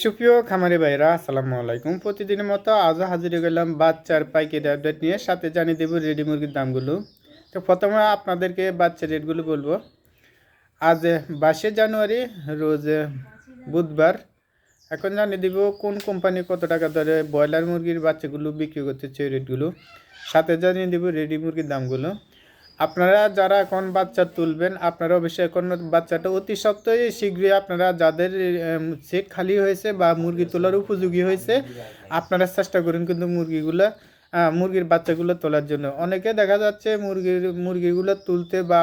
সুপ্রিয় খামারি ভাইরা আসসালামু আলাইকুম। প্রতিদিনের মতো আজও হাজির গেলাম বাচ্চার পাইকারি আপডেট নিয়ে। সাথে জানিয়ে দেবো রেডি মুরগির দামগুলো। তো প্রথমে আপনাদেরকে বাচ্চার রেটগুলো বলব। আজ বাইশে জানুয়ারি, রোজ বুধবার। এখন জানিয়ে দিব কোন কোম্পানি কত টাকা দরে ব্রয়লার মুরগির বাচ্চাগুলো বিক্রি করতেছে রেটগুলো। সাথে জানিয়ে দেবো রেডি মুরগির দামগুলো। আপনারা যারা এখন বাচ্চা তুলবেন আপনারা অবশ্যই এখন বাচ্চাটা অতি সত্ত্বই শীঘ্রই আপনারা যাদের সিট খালি হয়েছে বা মুরগি তোলার উপযোগী হয়েছে আপনারা চেষ্টা করুন কিন্তু মুরগিগুলো মুরগির বাচ্চাগুলো তোলার জন্য। অনেকে দেখা যাচ্ছে মুরগির মুরগিগুলো তুলতে বা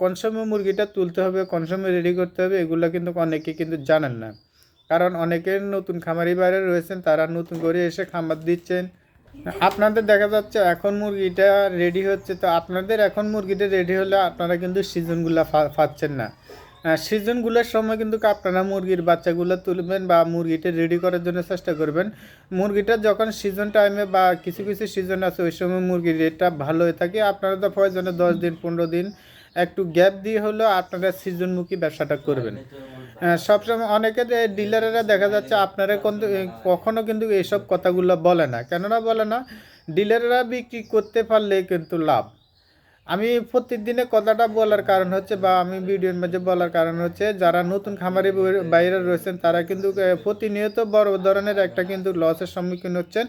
কোন সময় মুরগিটা তুলতে হবে কোন সময় রেডি করতে হবে এগুলো কিন্তু অনেকে কিন্তু জানেন না। কারণ অনেকে নতুন খামারি বাইরে রয়েছেন তারা নতুন করে এসে খামার দিচ্ছেন আপনাদের দেখা যাচ্ছে এখন মুরগিটা রেডি হচ্ছে তো আপনাদের এখন মুরগিটা রেডি হলে আপনারা কিন্তু সিজনগুলো পাচ্ছেন না। সিজনগুলোর সময় কিন্তু আপনারা মুরগির বাচ্চাগুলো তুলবেন বা মুরগিটা রেডি করার জন্য চেষ্টা করবেন। মুরগিটা যখন সিজন টাইমে বা কিছু কিছু সিজন আছে ওই সময় মুরগির রেটটা ভালো হয়ে থাকে। আপনারা তো প্রয়োজনে দশ দিন পনেরো দিন একটু গ্যাপ দিয়ে হলেও আপনারা সিজনমুখী ব্যবসাটা করবেন। আহ, সবসময় অনেকে ডিলারেরা দেখা যাচ্ছে আপনারা কিন্তু কখনো কিন্তু এইসব কথাগুলো বলে না। কেননা বলে না, ডিলাররা বিক্রি করতে পারলে কিন্তু লাভ। আমি প্রতিদিনে কথাটা বলার কারণ হচ্ছে বা আমি ভিডিওর মাঝে বলার কারণ হচ্ছে, যারা নতুন খামারি বাইরে রয়েছেন, তারা কিন্তু প্রতিনিয়ত বড় ধরনের একটা কিন্তু লসের সম্মুখীন হচ্ছেন।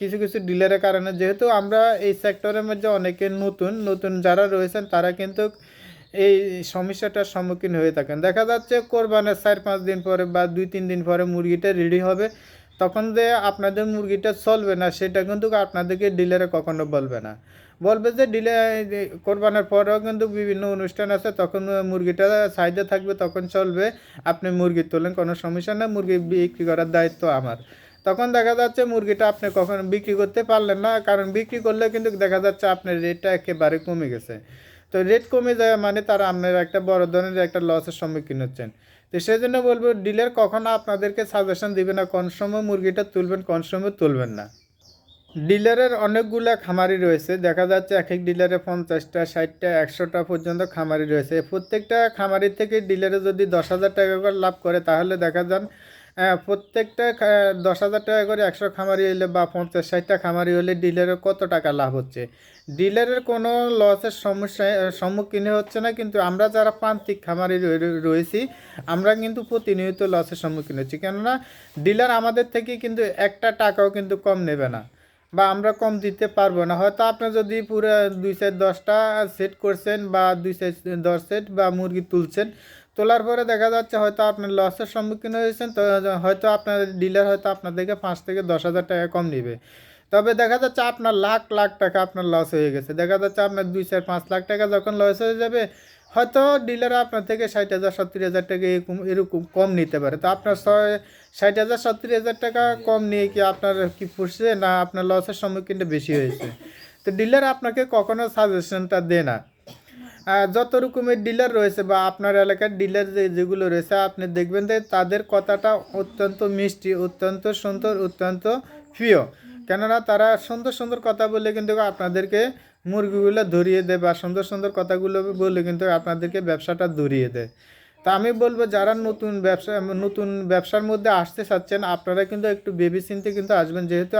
কিছু কিছু ডিলারের কারণে। যেহেতু আমরা এই সেক্টরের মধ্যে অনেকে নতুন নতুন যারা রয়েছেন, তারা কিন্তু এই সমস্যাটার সম্মুখীন হয়ে থাকেন। দেখা যাচ্ছে কোরবানের চার পাঁচ দিন পরে বা দুই তিন দিন পরে মুরগিটা রেডি হবে। তখন যে আপনাদের মুরগিটা চলবে না, সেটা কিন্তু আপনাদেরকে ডিলারে কখনো বলবে না। বলবে যে ডিলে কোরবানের পরেও কিন্তু বিভিন্ন অনুষ্ঠান আছে, তখন মুরগিটা সাইডে থাকবে, তখন চলবে। আপনি মুরগি তোলেন, কোনো সমস্যা নেই, মুরগি বিক্রি করার দায়িত্ব আমার। তখন দেখা যাচ্ছে মুরগিটা আপনি কখনো বিক্রি করতে পারলেন না, কারণ বিক্রি করলে কিন্তু দেখা যাচ্ছে আপনার রেটটা একেবারে কমে গেছে। তো রেট কমে যায় মানে তারা আপনার একটা বড় ধরনের একটা লসের সম্মুখীন হচ্ছেন। তো সেই জন্য বলব ডিলার কখনো আপনাদেরকে সাজেশন দিবে না, কোন সময় মুরগিটা তুলবেন, কোন সময় তুলবেন না। ডিলারের অনেকগুলা খামারি রয়েছে, দেখা যাচ্ছে এক এক ডিলারে পঞ্চাশটা, ষাটটা, একশোটা পর্যন্ত খামারি রয়েছে। প্রত্যেকটা খামারি থেকে ডিলারে যদি দশ হাজার টাকা করে লাভ করে, তাহলে দেখা যান প্রত্যেকটা দশ হাজার টাকা করে একশো খামারি হলে বা পঞ্চাশ ষাটটা খামারি হলে ডিলারের কত টাকা লাভ হচ্ছে? ডিলারের কোনো লসের সমস্যা সম্মুখীন হচ্ছে না, কিন্তু আমরা যারা প্রান্তিক খামারি রয়ে- রয়ে- রয়েছি, আমরা কিন্তু প্রতিনিয়ত লসের সম্মুখীন হচ্ছি। কেননা, ডিলার আমাদের থেকে কিন্তু একটা টাকাও কিন্তু কম নেবে না বা আমরা কম দিতে পারব না। হয়তো আপনি যদি পুরো দুই সাইড দশটা সেট করছেন বা দুই সেট দশ সেট বা মুরগি তুলছেন তোলার পরে দেখা যাচ্ছে হয়তো আপনি লসের সম্মুখীন হয়েছেন, তো হয়তো আপনার ডিলার হয়তো আপনাদেরকে পাঁচ থেকে দশ হাজার টাকা কম নেবে। তবে দেখা যাচ্ছে আপনার লাখ লাখ টাকা আপনার লস হয়ে গেছে। দেখা যাচ্ছে আপনার দুই, চার, পাঁচ লাখ টাকা যখন লস হয়ে যাবে, হয়তো ডিলার আপনার থেকে ষাট হাজার, সত্তর হাজার টাকা এরকম এরকম কম নিতে পারে। তো আপনার ছয়, ষাট হাজার, সত্তর হাজার টাকা কম নিয়ে কি আপনার কি ফুসছে, না আপনার লসের সম্মুখীনটা বেশি হয়েছে? তো ডিলার আপনাকে কখনো সাজেশনটা দেয় না। যত রকমের ডিলার রয়েছে বা আপনার এলাকার ডিলার যেগুলো রয়েছে, আপনি দেখবেন যে তাদের কথাটা অত্যন্ত মিষ্টি, অত্যন্ত সুন্দর, অত্যন্ত প্রিয়। কেননা তারা সুন্দর সুন্দর কথা বলে কিন্তু আপনাদেরকে মুরগিগুলো ধরিয়ে দেয় বা সুন্দর সুন্দর কথাগুলো বলে কিন্তু আপনাদেরকে ব্যবসাটা ধরিয়ে দেয়। তা আমি বলব, যারা নতুন ব্যবসা, নতুন ব্যবসার মধ্যে আসতে চাচ্ছেন, আপনারা কিন্তু একটু ভেবে চিন্তে কিন্তু আসবেন। যেহেতু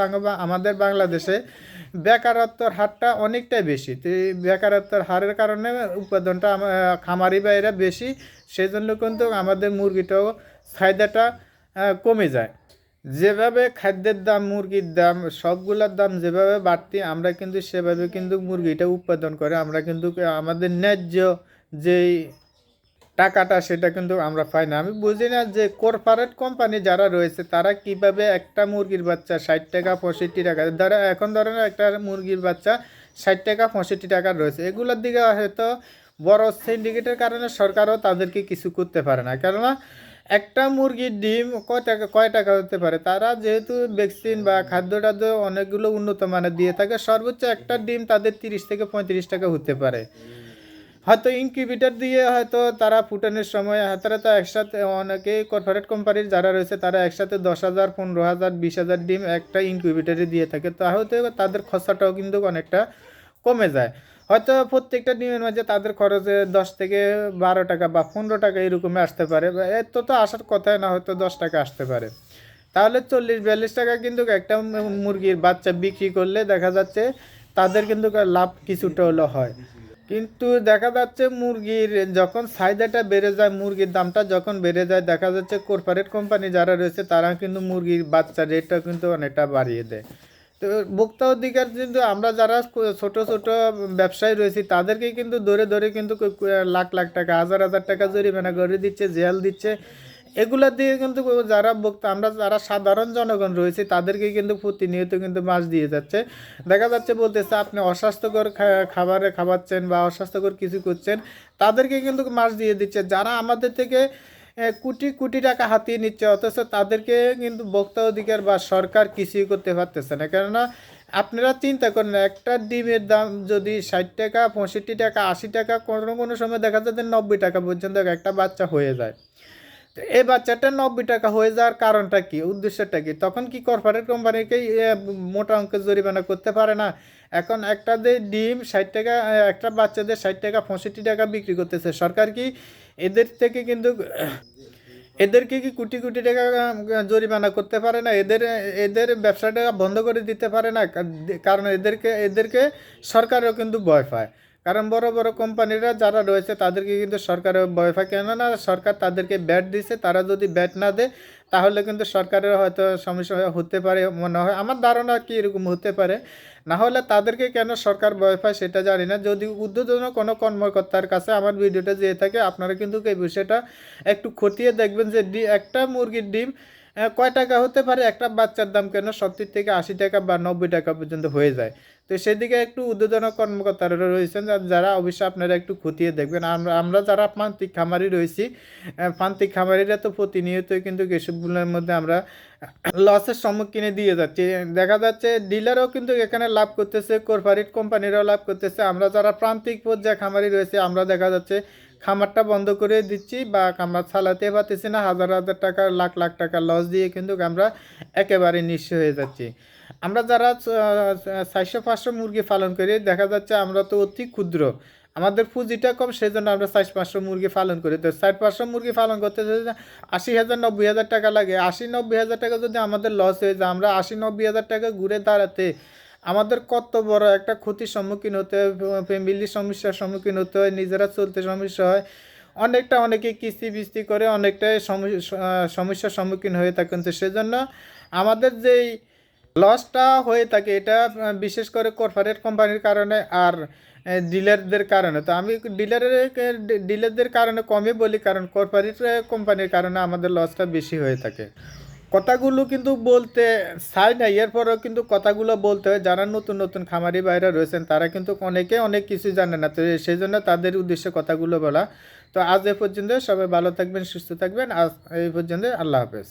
আমাদের বাংলাদেশে বেকারত্বর হারটা অনেকটাই বেশি। তো এই বেকারত্বর হারের কারণে উৎপাদনটা খামারি বাইরে বেশি। সেই জন্য কিন্তু আমাদের মুরগিটাও ফায়দাটা কমে যায়। যেভাবে খাদ্যের দাম, মুরগির দাম, সবগুলোর দাম যেভাবে বাড়তি, আমরা কিন্তু সেভাবে কিন্তু মুরগিটা উৎপাদন করে, আমরা কিন্তু আমাদের ন্যায্য যেই টাকাটা সেটা কিন্তু আমরা পাই না। আমি বুঝি না যে কর্পোরেট কোম্পানি যারা রয়েছে, তারা কীভাবে একটা মুরগির বাচ্চা ষাট টাকা পঁয়ষট্টি টাকা, ধরো এখন ধরেন একটা মুরগির বাচ্চা ষাট টাকা পঁয়ষট্টি টাকা রয়েছে, এগুলোর দিকে হয়তো বড় সিন্ডিকেটের কারণে সরকারও তাদেরকে কিছু করতে পারে না। কেননা একটা মুরগির ডিম কয় টাকা কয় টাকা হতে পারে? তারা যেহেতু ভ্যাকসিন বা খাদ্য টাদ্য অনেকগুলো উন্নত মানের দিয়ে থাকে, সর্বোচ্চ একটা ডিম তাদের তিরিশ থেকে পঁয়ত্রিশ টাকা হতে পারে। হয়তো ইনকিউবেটার দিয়ে হয়তো তারা ফুটানোর সময় তারা তো একসাথে অনেকে কর্পোরেট কোম্পানির যারা রয়েছে, তারা একসাথে দশ হাজার, পনেরো হাজার, বিশ হাজার ডিম একটা ইনকিউবেটারে দিয়ে থাকে। তাহলে তাদের খরচাটাও কিন্তু অনেকটা কমে যায়। হয়তো প্রত্যেকটা ডিমের মাঝে তাদের খরচে দশ থেকে বারো টাকা বা পনেরো টাকা এরকমই আসতে পারে। এত তো আসার কথাই না, হয়তো দশ টাকা আসতে পারে। তাহলে চল্লিশ, বিয়াল্লিশ টাকা কিন্তু একটা মুরগির বাচ্চা বিক্রি করলে দেখা যাচ্ছে তাদের কিন্তু লাভ কিছুটা হলো হয়। কিন্তু দেখা যাচ্ছে মুরগির যখন চাহিদাটা বেড়ে যায়, মুরগির দামটা যখন বেড়ে যায়, দেখা যাচ্ছে কর্পোরেট কোম্পানি যারা রয়েছে, তারা কিন্তু মুরগির বাচ্চা রেটটা কিন্তু অনেকটা বাড়িয়ে দেয়। তো ভোক্তা অধিকার কিন্তু আমরা যারা ছোট ছোট ব্যবসায়ী রয়েছি, তাদেরকে কিন্তু ধরে ধরে কিন্তু লাখ লাখ টাকা, হাজার হাজার টাকা জরিমানা করে দিচ্ছে, জেল দিচ্ছে। এগুলা দিয়ে কিন্তু যারা বক্তা, আমরা যারা সাধারণ জনগণ রয়েছে, তাদেরকে কিন্তু প্রতিনিয়ত কিন্তু মাছ দিয়ে যাচ্ছে। দেখা যাচ্ছে বলতেছে, আপনি অস্বাস্থ্যকর খাবারে খাওয়াচ্ছেন বা অস্বাস্থ্যকর কিছু করছেন, তাদেরকে কিন্তু মাছ দিয়ে দিচ্ছে। যারা আমাদের থেকে কোটি কোটি টাকা হাতিয়ে নিচ্ছে, অথচ তাদেরকে কিন্তু বক্তা অধিকার বা সরকার কিছুই করতে পারতেছে না। কেননা, আপনারা চিন্তা করেন একটা ডিমের দাম যদি ষাট টাকা, পঁয়ষট্টি টাকা, আশি টাকা, কোনো কোনো সময় দেখা যাচ্ছে নব্বই টাকা পর্যন্ত একটা বাচ্চা হয়ে যায়। তো এই বাচ্চাটা নব্বই টাকা হয়ে যাওয়ার কারণটা কি? উদ্দেশ্যটা কি? তখন কি কর্পোরেট কোম্পানিকে মোটা অঙ্কের জরিমানা করতে পারে না? এখন একটা যে ডিম ষাট টাকা একটা বাচ্চাদের ষাট টাকা, পঁয়ষট্টি টাকা বিক্রি করতেছে। সরকার কি এদের থেকে কিন্তু, এদেরকে কি কোটি কোটি টাকা জরিমানা করতে পারে না? এদের এদের ব্যবসাটা বন্ধ করে দিতে পারে না? কারণ এদেরকে এদেরকে সরকারও কিন্তু ভয় পায়। কারণ বড় বড় কোম্পানিরা যারা রয়েছে তাদেরকে কিন্তু সরকারের ভয় পায়। কেননা সরকার তাদেরকে ব্যাট দিছে, তারা যদি ব্যাট না দেয়, তাহলে কিন্তু সরকারের হয়তো সমস্যা হতে পারে মনে হয়। আমার ধারণা কি এরকম হতে পারে? না হলে তাদেরকে কেন সরকার ভয় পায় সেটা জানি না। যদি উদ্বোধন কোনো কর্মকর্তার কাছে আমার ভিডিওটা যেয়ে থাকে, আপনারা কিন্তু এই বিষয়টা একটু খতিয়ে দেখবেন যে একটা মুরগির ডিম কয় টাকা হতে পারে? একটা বাচ্চার দাম কেন সত্তর থেকে আশি টাকা বা নব্বই টাকা পর্যন্ত হয়ে যায়? তো সেদিকে একটু উদ্বোধন কর্মকর্তারা রয়েছেন যারা অবশ্যই আপনারা একটু খতিয়ে দেখবেন। আমরা আমরা যারা প্রান্তিক খামারি রয়েছি প্রান্তিক খামারিরা তো প্রতিনিয়তই কিন্তু এসবগুলোর মধ্যে আমরা লসের সম্মুখীনে দিয়ে যাচ্ছি। দেখা যাচ্ছে ডিলারও কিন্তু এখানে লাভ করতেছে কর্পোরেট কোম্পানিরাও লাভ করতেছে। আমরা যারা প্রান্তিক পর্যায়ে খামারি রয়েছে, আমরা দেখা যাচ্ছে খামারটা বন্ধ করে দিচ্ছি বা খামার চালাতে পারতেছি না। হাজার হাজার টাকা, লাখ লাখ টাকা লস দিয়ে কিন্তু আমরা একেবারে নিঃস্ব হয়ে যাচ্ছি। আমরা যারা চারশো পাঁচশো মুরগি পালন করি, দেখা যাচ্ছে আমরা তো অতি ক্ষুদ্র। আমাদের পুঁজিটা কম সেই জন্য আমরা চার পাঁচশো মুরগি পালন করি। তো চার পাঁচশো মুরগি পালন করতে আশি হাজার, নব্বই হাজার টাকা লাগে। আশি, নব্বই হাজার টাকা যদি আমাদের লস হয়ে যায়, আমরা আশি, নব্বই হাজার টাকা ঘুরে দাঁড়াতে, আমাদের কত বড় একটা ক্ষতির সম্মুখীন হতে হয় ফ্যামিলির সমস্যার সম্মুখীন হতে হয়, নিজেরা চলতে সমস্যা হয়। অনেকটা অনেকে কিস্তি বিস্তি করে, অনেকটাই সমস্যার সম্মুখীন হয়ে থাকেন। তো সেজন্য আমাদের যেই লসটা হয়ে থাকে, এটা বিশেষ করে কর্পোরেট কোম্পানির কারণে আর ডিলারদের কারণে। তো আমি ডিলারের ডিলারদের কারণে কমই বলি, কারণ কর্পোরেট কোম্পানির কারণে আমাদের লসটা বেশি হয়ে থাকে। কথাগুলো কিন্তু বলতে চাই না, এরপরেও কিন্তু কথাগুলো বলতে হয়। যারা নতুন নতুন খামারি বাইরে রয়েছেন, তারা কিন্তু অনেকে অনেক কিছু জানে না। তো সেই জন্য তাদের উদ্দেশ্যে কথাগুলো বলা। তো আজ এ পর্যন্ত সবাই ভালো থাকবেন, সুস্থ থাকবেন। আজ এই পর্যন্ত আল্লাহ হাফেজ।